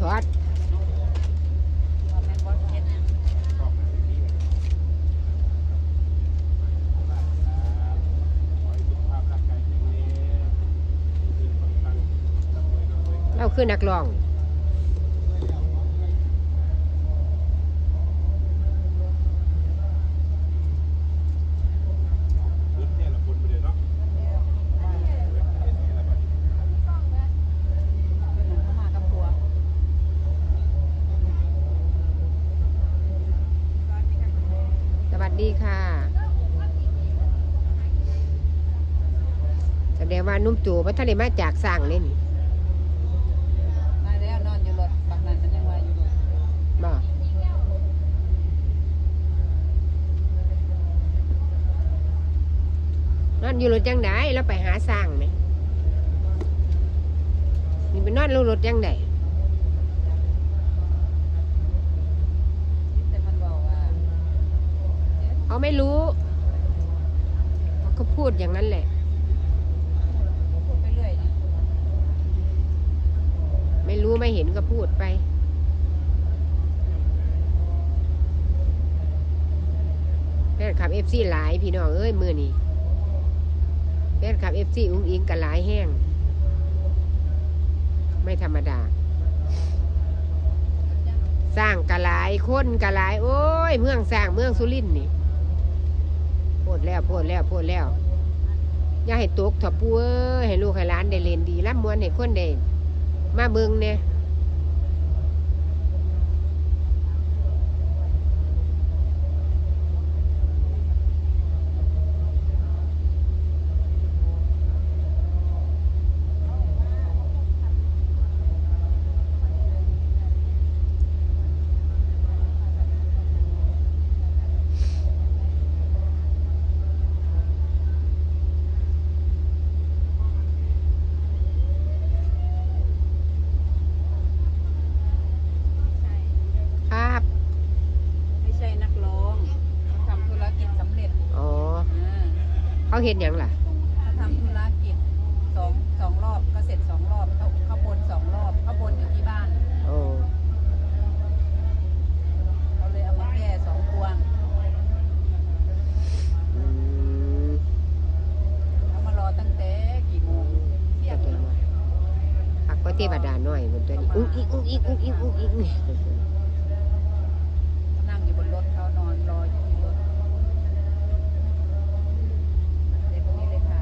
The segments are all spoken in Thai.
ถอดว่าแม่นบ่เฮ็ดหยังเราคือนักร้อง เป็นหยังเข้ามากับผัว สวัส ดีค่ะ แสดงว่านุ่มจู่พัทะเลมาจากสร้างเลยนี่มาแล้วนอนอยู่รถบักนั้นมันยังว่าอยู่รถบ่นอนอยู่รถจังไดแล้วไปหาสร้างไหมนี่ไปนอนลงรถจังได แต่มันบอกว่า เอ๊ะเขาไม่รู้เขาก็พูดอย่างนั้นแหละ พูดไปเรื่อยนี่ไม่รู้ไม่เห็นก็พูดไป แฟนคลับเอฟซีหลายพี่น้องเอ้ยมือนี่แฟนคลับเอฟซีอุ้งอิงกันหลายแห้ง ไม่ธรรมดาสร้างกะหลายคนกะหลาย โอ้ย เมืองสร้างเมืองสุรินทร์นี่โพูดแล้วพูดแล้วพูดแล้ว อย่าให้ตกถอปูเอ้ยให้ลูกให้หลานได้เรียนดีรับมวนให้คนได้มาเบิ่งเนี่ย ครับ ไม่ใช่นักร้องเขาทำธุรกิจสำเร็จ อ๋อ อ่า เขาเห็นอย่างล่ะเขาทำธุรกิจสองสองรอบก็เสร็จสองรอบเขาเขาบนสองรอบเขาบนอยู่ที่บ้านโอ้เขาเลยเอามาแก้สองพวงอืมเขามารอตั้งแต่กี่โมงเที่ยก็งตัวว่าพักก็เทวดาหน่อยบนตัวนี้อุ้งอิงอุ้งอิงอุ้งอิงอุ้งอิงนั่งอยู่บนรถเขานอนรออยู่ที่รถเด็กพวกนี้เลยค่ะ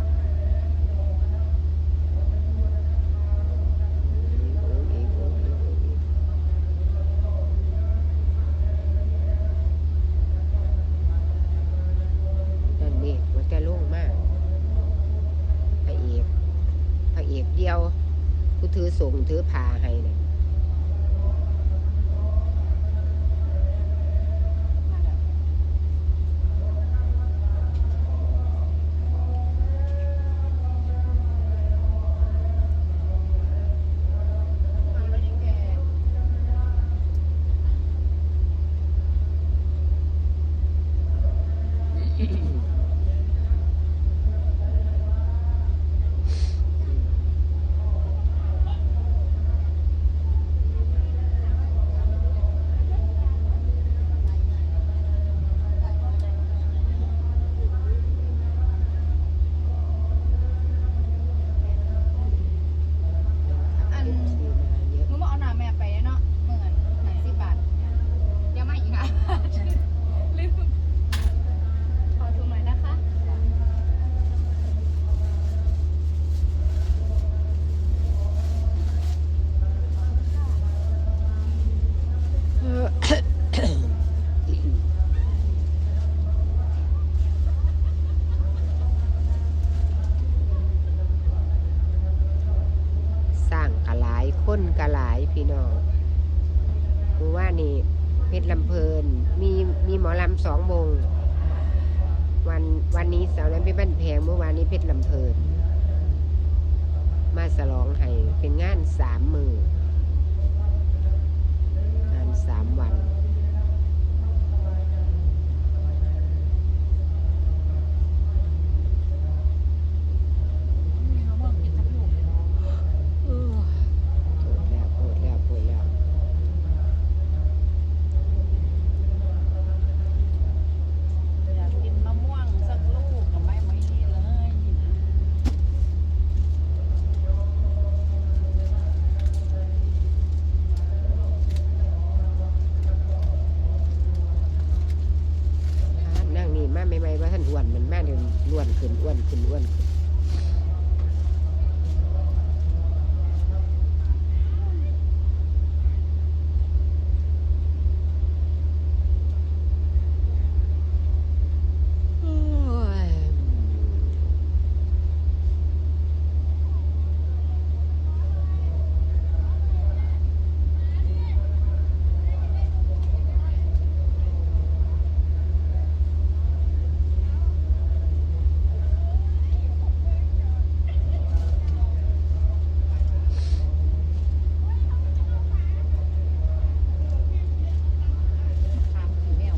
อุ้งอิงอุ้งอิงอุ้งอิงนั่นนี่มันจะโล่งมากพระเอกพระเอกเดียว ผู้ ถือส่งถือผ่าให้เนี่ยมาแล้ว อัน เยอะ หนูบอกเอาหนาแม่ไปเนาะเมื่อไหนสิบบาทเดี๋ยวมาอีกอะ ลืมขอถุงหน่อยนะคะ สร้างกะหลายคน กะหลายพี่น้องคือว่านี่เพชรลำเพลิน มีมีหมอลำสองวงวันวันนี้เสาร์นั้นเป็นบ้านแพงเมื่อวานนี้เพชรลำเพลิน มาสลองให้เป็นงานสามมือ งานสามวัน มีมะม่วงกินทั้งลูกเลย ปวดแล้วปวดแล้วปวดแล้ว ขึ้น อ้วนขึ้นอ้วนขึ้นโอ้ย มะขามขี้แมว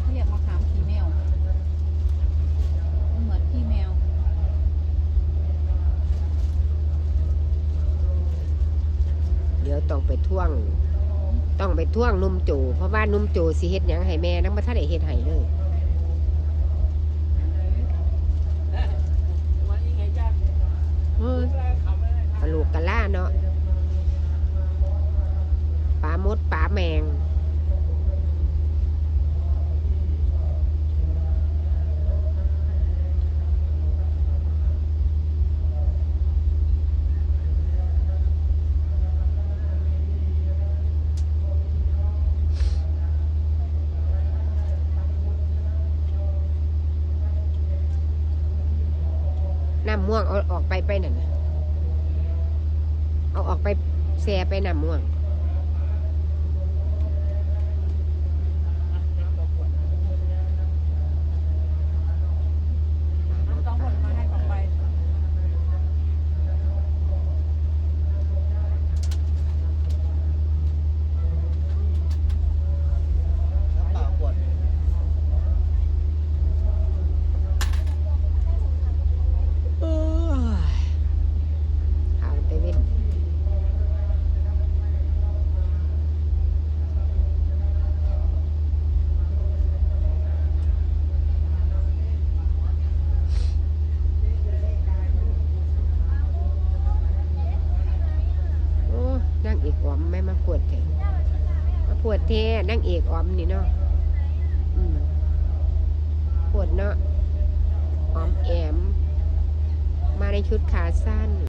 เขาเรียกมะขามขี้แมวมันเหมือนขี้แมว เดี๋ยวต้อง ไปท่วง ต้องไปท่วงนุ่มโจ เพราะว่านุ่มโจสิเฮ็ดหยังให้แม่นังบ่ทันได้เฮ็ดให้เลยเฮ้ยกะลูกกะล่าเนาะปลามดปลาแมง น้ำม่วงเอาออก ไปไปนั่นน่ะเอาออกไปแซ่ไปน้ำม่วง น้ำต้องผลมาให้ของไป น้ำเปล่าขวด โอ้ยหาวเตเว่นโอ้นั่งเออมไม่มาปวดแทมาปวดแท้นั่งเอกออมนี่เนาะอืมปวดเนาะออมแอม มาในชุดขาสั้น